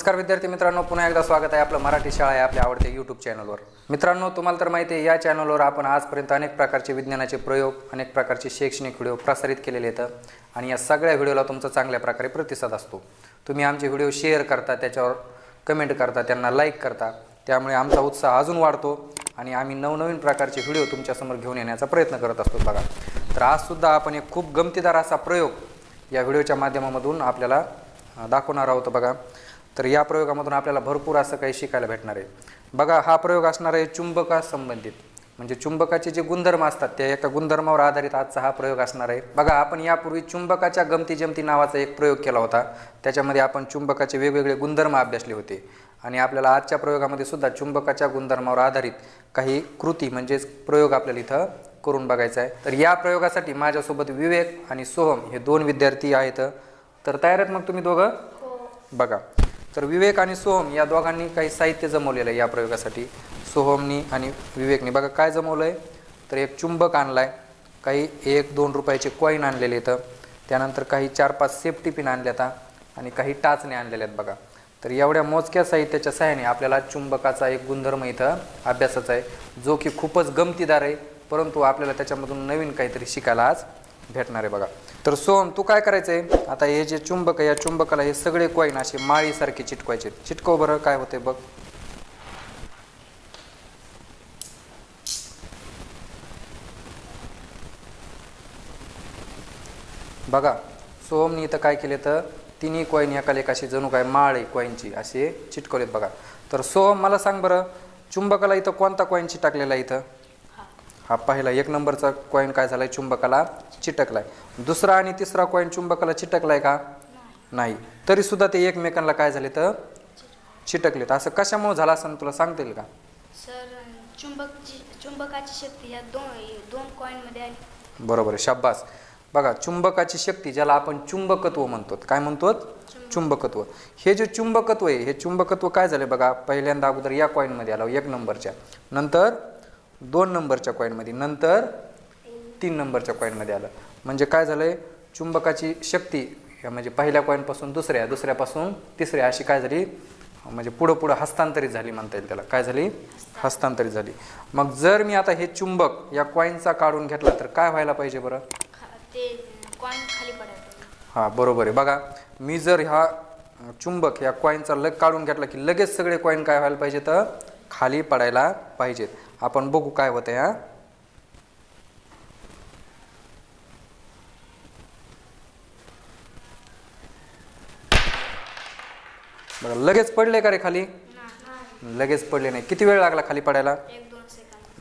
नमस्कार विद्यार्थी मित्रांनो पुन्हा एकदा स्वागत आहे आपलं मराठी शाळा आहे आपल्या आवडत्या यूट्यूब चॅनलवर मित्रांनो तुम्हाला तर माहिती आहे या चॅनलवर आपण आजपर्यंत अनेक प्रकारचे विज्ञानाचे प्रयोग अनेक प्रकारचे शैक्षणिक व्हिडिओ प्रसारित केलेले आहेत आणि या सगळ्या व्हिडिओला तुमचा चांगल्या प्रकारे प्रतिसाद असतो. तुम्ही आमचे व्हिडिओ शेअर करता त्याच्यावर कमेंट करता त्यांना लाईक करता त्यामुळे आमचा उत्साह अजून वाढतो आणि आम्ही नवनवीन प्रकारचे व्हिडिओ तुमच्यासमोर घेऊन येण्याचा प्रयत्न करत असतो बघा. तर आजसुद्धा आपण एक खूप गमतीदार असा प्रयोग या व्हिडिओच्या माध्यमामधून आपल्याला दाखवणार आहोत बघा. तर या प्रयोगामधून आपल्याला भरपूर असं काही शिकायला भेटणार आहे. बघा हा प्रयोग असणार आहे चुंबका संबंधित. म्हणजे चुंबकाचे जे गुणधर्म असतात त्या एका गुणधर्मावर आधारित आजचा हा प्रयोग असणार आहे. बघा आपण यापूर्वी चुंबकाच्या गमती जमती नावाचा एक प्रयोग केला होता. त्याच्यामध्ये आपण चुंबकाचे वेगवेगळे गुणधर्म अभ्यासले होते. आणि आपल्याला आजच्या प्रयोगामध्ये सुद्धा चुंबकाच्या गुणधर्मावर आधारित काही कृती म्हणजेच प्रयोग आपल्याला इथं करून बघायचा आहे. तर या प्रयोगासाठी माझ्यासोबत विवेक आणि सोहम हे दोन विद्यार्थी आहेत. तर तयार आहेत मग तुम्ही दोघं? बघा. तर विवेक आणि सोहम या दोघांनी काही साहित्य जमवलेलं आहे या प्रयोगासाठी. सोहमनी आणि विवेकनी. बघा काय जमवलं आहे तर एक चुंबक आणला आहे काही एक दोन रुपयाचे कॉईन आणलेले इथं. त्यानंतर काही चार पाच सेफ्टी पिन आणल्यात आणि काही टाचणे आणलेले आहेत बघा. तर एवढ्या मोजक्या साहित्याच्या सहाय्याने आपल्याला चुंबकाचा एक गुणधर्म इथं अभ्यासाचा आहे जो की खूपच गमतीदार आहे परंतु आपल्याला त्याच्यामधून नवीन काहीतरी शिकायला आज भेटणार आहे बघा. तर सोहम तू काय करायचं आहे आता हे जे चुंबक आहे या चुंबकाला हे सगळे कॉईन असे माळीसारखे चिटकवायचे. चिटकव बरं काय होते बघ. बघा सोहमनी इथं काय केले तर तिन्ही कॉईन एका लेखाशी जणू काय माळ आहे कॉईनची असे चिटकवलेत बघा. तर सोहम मला सांग बरं चुंबकाला इथं कोणता कॉईनची टाकलेला इथं? हा पहिला एक नंबरचा कॉईन काय झालाय? चुंबकाला चिटकलाय. दुसरा आणि तिसरा कॉईन चुंबकाला चिटकलाय का? नाही. तरी सुद्धा ते एकमेकांना काय झाले तर चिटकलेत. असं कशामुळे झालं असं तुला सांगता येईल का? सर चुंबकची चुंबकाची शक्ती या दोन दोन कॉईनमध्ये आली. बरोबर आहे. शाब्बास बघा चुंबकाची शक्ती ज्याला आपण चुंबकत्व म्हणतो काय म्हणतो चुंबकत्व. हे जे चुंबकत्व आहे हे चुंबकत्व काय झालं बघा? पहिल्यांदा अगोदर या कॉईनमध्ये आलं एक नंबरच्या. नंतर दोन नंबरच्या कॉईनमध्ये नंतर तीन नंबरच्या कॉईनमध्ये आलं. म्हणजे काय झालंय? चुंबकाची शक्ती या म्हणजे पहिल्या कॉईनपासून दुसऱ्या दुसऱ्यापासून तिसऱ्या अशी काय झाली? म्हणजे पुढं पुढं हस्तांतरित झाली म्हणता येईल त्याला. काय झाली? हस्तांतरित झाली. मग जर मी आता हे चुंबक या कॉईनचा काढून घेतला तर काय व्हायला पाहिजे बरं? हां बरोबर आहे. बघा मी जर ह्या चुंबक या कॉईनचा लग काढून घेतला की लगेच सगळे कॉईन काय व्हायला पाहिजे तर? खाली पडायला पाहिजेत. आपण बघू काय होतं हा. बघा लगेच पडले का रे खाली? लगेच पडले नाही. किती वेळ लागला खाली पडायला?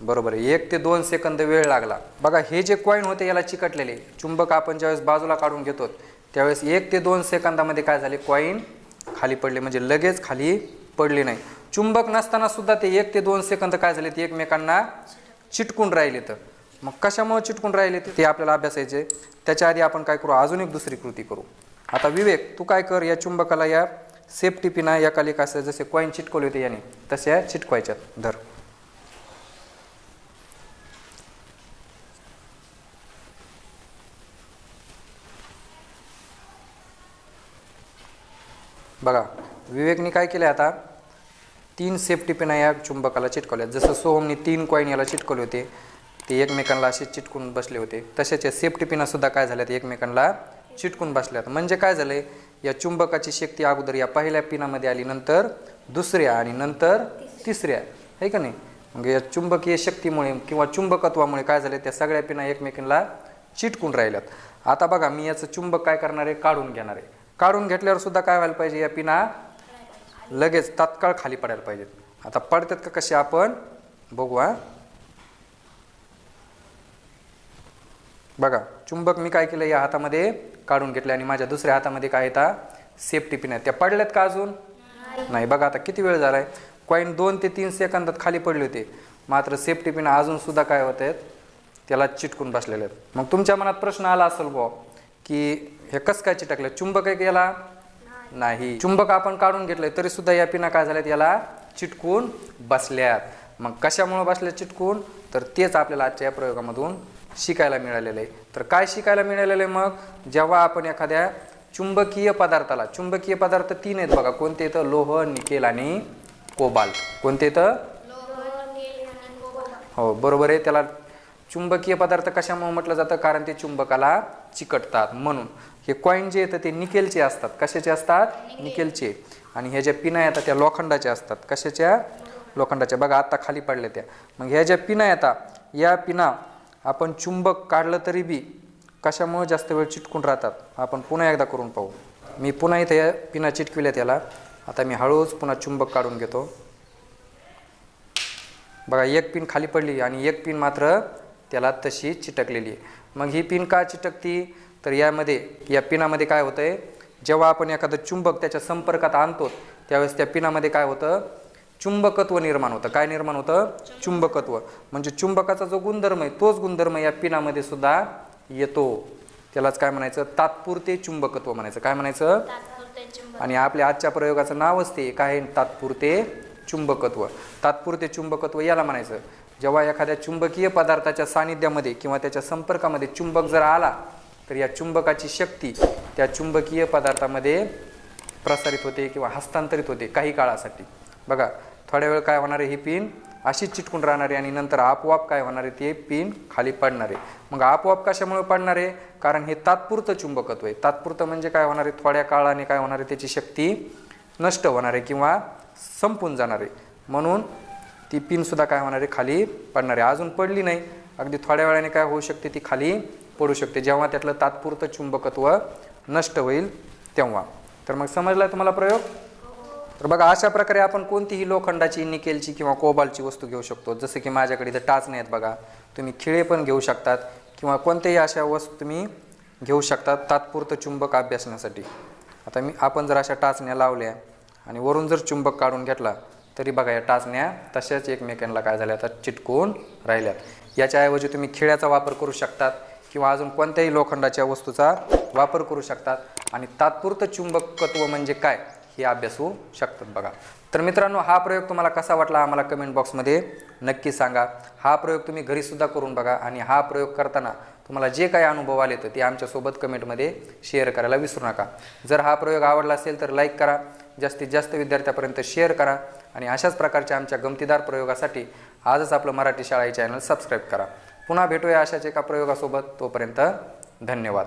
बरोबर आहे. एक ते दोन सेकंद वेळ लागला. बघा हे जे कॉईन होते याला चिकटलेले. चुंबक आपण ज्यावेळेस बाजूला काढून घेतो त्यावेळेस एक ते दोन सेकंदामध्ये काय झाले? कॉईन खाली पडले. म्हणजे लगेच खाली पडले नाही. चुंबक नसताना सुद्धा ते एक ते दोन सेकंद काय झाले ते एकमेकांना चिटकून राहिले तर मग कशामुळे चिटकून राहिले ते- आपल्याला अभ्यासायचे. त्याच्या आधी आपण काय करू? अजून एक दुसरी कृती करू. आता विवेक तू काय कर? या चुंबकाला या सेफ्टी पिना या कालिका असं जसे कॉईन चिटकवले होते याने तशा चिटकवायच्यात. धर. बघा विवेकनी काय केलं आता? तीन सेफ्टी पिना या चुंबकाला चिटकवल्या. जसं सोहमने तीन कॉईन याला चिटकवले होते ते एकमेकांना असे चिटकून बसले होते. तसेच या सेफ्टी पिनासुद्धा काय झाल्यात? एकमेकांना चिटकून बसल्यात म्हणजे काय झालंय या चुंबकाची शक्ती अगोदर या पहिल्या पिनामध्ये आली नंतर दुसऱ्या आणि नंतर तिसऱ्या. आहे का नाही? मग या चुंबकीय शक्तीमुळे किंवा चुंबकत्वामुळे काय झाले? त्या सगळ्या पिना एकमेकांना चिटकून राहिल्यात. आता बघा मी याचं चुंबक काय करणार आहे? काढून घेणार आहे. काढून घेतल्यावर सुद्धा काय व्हायला पाहिजे? या पिना लगेच तात्काळ खाली पडायला पाहिजेत. आता पडतात का कसे आपण? बघू हा. बघा चुंबक मी काय केलं? या हातामध्ये काढून घेतलं आणि माझ्या दुसऱ्या हातामध्ये काय येतात सेफ्टी पिन आहेत त्या पडल्यात का अजून? नाही. बघा आता किती वेळ झालाय? कॉईन दोन ते तीन सेकंदात खाली पडले होते. मात्र सेफ्टी पिन अजून सुद्धा काय होत आहेत? त्याला चिटकून बसलेले आहेत. मग तुमच्या मनात प्रश्न आला असेल बुवा की हे कसं काय चिटकलं? चुंबक आहे याला? नाही. चुंबक आपण काढून घेतलंय तरी सुद्धा या पिना काय झाल्यात? याला चिटकून बसल्यात. मग कशामुळे बसल्या चिटकून? तर तेच आपल्याला आजच्या या प्रयोगामधून शिकायला मिळालेलं आहे. तर काय शिकायला मिळालेलं आहे मग? जेव्हा आपण एखाद्या चुंबकीय पदार्थाला चुंबकीय पदार्थ तीन आहेत बघा कोणते येतं लोह निकेल आणि कोबाल्ट. कोणते येतं हो बरोबर आहे. त्याला चुंबकीय पदार्थ कशामुळे म्हटलं जातं? कारण ते चुंबकाला चिकटतात म्हणून. हे कॉईन जे येतं ते निकेलचे असतात. कशाचे असतात? निकेलचे. आणि ह्या ज्या पिना येतात त्या लोखंडाच्या असतात. कशाच्या? लोखंडाच्या. बघा आत्ता खाली पडल्या त्या. मग ह्या ज्या पिना येतात या पिना आपण चुंबक काढलं तरी बी कशामुळे जास्त वेळ चिटकून राहतात? आपण पुन्हा एकदा करून पाहू. मी पुन्हा इथे या पिना चिटकविल्या त्याला. आता मी हळूच पुन्हा चुंबक काढून घेतो. बघा एक पिन खाली पडली आणि एक पिन मात्र त्याला तशी चिटकलेली आहे. मग ही पिन का चिटकती? तर यामध्ये या पिनामध्ये काय होतं आहे जेव्हा आपण एखादं चुंबक त्याच्या संपर्कात आणतो त्यावेळेस त्या पिनामध्ये काय होतं? चुंबकत्व निर्माण होतं. काय निर्माण होतं? चुंबकत्व. म्हणजे चुंबकाचा जो गुणधर्म आहे तोच गुणधर्म या पिनामध्ये सुद्धा येतो. त्यालाच काय म्हणायचं? तात्पुरते चुंबकत्व म्हणायचं. काय म्हणायचं? आणि आपल्या आजच्या प्रयोगाचं नावच ते काय? तात्पुरते चुंबकत्व. तात्पुरते चुंबकत्व याला म्हणायचं. जेव्हा एखाद्या चुंबकीय पदार्थाच्या सानिध्यामध्ये किंवा त्याच्या संपर्कामध्ये चुंबक जर आला तर या चुंबकाची शक्ती त्या चुंबकीय पदार्थामध्ये प्रसारित होते किंवा हस्तांतरित होते काही काळासाठी. बघा थोड्या वेळ काय होणार आहे ही पिन अशीच चिटकून राहणार आहे आणि नंतर आपोआप काय होणार आहे ते पिन खाली पडणार. आहे मग आपोआप कशामुळे पडणार आहे? कारण हे तात्पुरतं चुंबकत्व आहे. तात्पुरतं म्हणजे काय होणार आहे? थोड्या काळाने काय होणार आहे? त्याची शक्ती नष्ट होणार आहे किंवा संपून जाणार आहे. म्हणून ती पिनसुद्धा काय होणार आहे? खाली पडणार आहे. अजून पडली नाही. अगदी थोड्या वेळाने काय होऊ शकते ती खाली पडू शकते. जेव्हा त्यातलं तात्पुरतं चुंबकत्व नष्ट होईल तेव्हा. तर मग समजला तुम्हाला प्रयोग? तर बघा अशा प्रकारे आपण कोणतीही लोखंडाची निकेलची किंवा कोबालची वस्तू घेऊ शकतो. जसं की माझ्याकडे इथं टाच आहेत बघा. तुम्ही खिळे पण घेऊ शकतात किंवा कोणत्याही अशा वस्तू तुम्ही घेऊ शकतात तात्पुरतं चुंबक अभ्यासण्यासाठी. आता मी आपण जर अशा टाचण्या लावल्या आणि वरून जर चुंबक काढून घेतला तरी बघा या टाचण्या तशाच एकमेकांना काय झाल्या आता चिटकून राहिल्यात. याच्याऐवजी तुम्ही खिळ्याचा वापर करू शकतात किंवा अजून कोणत्याही लोखंडाच्या वस्तूचा वापर करू शकतात. आणि तात्पुरतं चुंबकत्व म्हणजे काय हे अभ्यासू शकतात बघा. तर मित्रांनो हा प्रयोग तुम्हाला कसा वाटला आम्हाला कमेंट बॉक्समध्ये नक्की सांगा. हा प्रयोग तुम्ही घरीसुद्धा करून बघा आणि हा प्रयोग करताना तुम्हाला जे काही अनुभव आले तर ते आमच्यासोबत कमेंटमध्ये शेअर करायला विसरू नका. जर हा प्रयोग आवडला असेल तर लाईक करा. जास्तीत जास्त विद्यार्थ्यापर्यंत शेअर करा. आणि अशाच प्रकारच्या आमच्या गमतीदार प्रयोगासाठी आजच आपलं मराठी शाळा हे चॅनल सबस्क्राईब करा. पुन्हा भेटूया अशाच एका प्रयोगासोबत. तोपर्यंत धन्यवाद.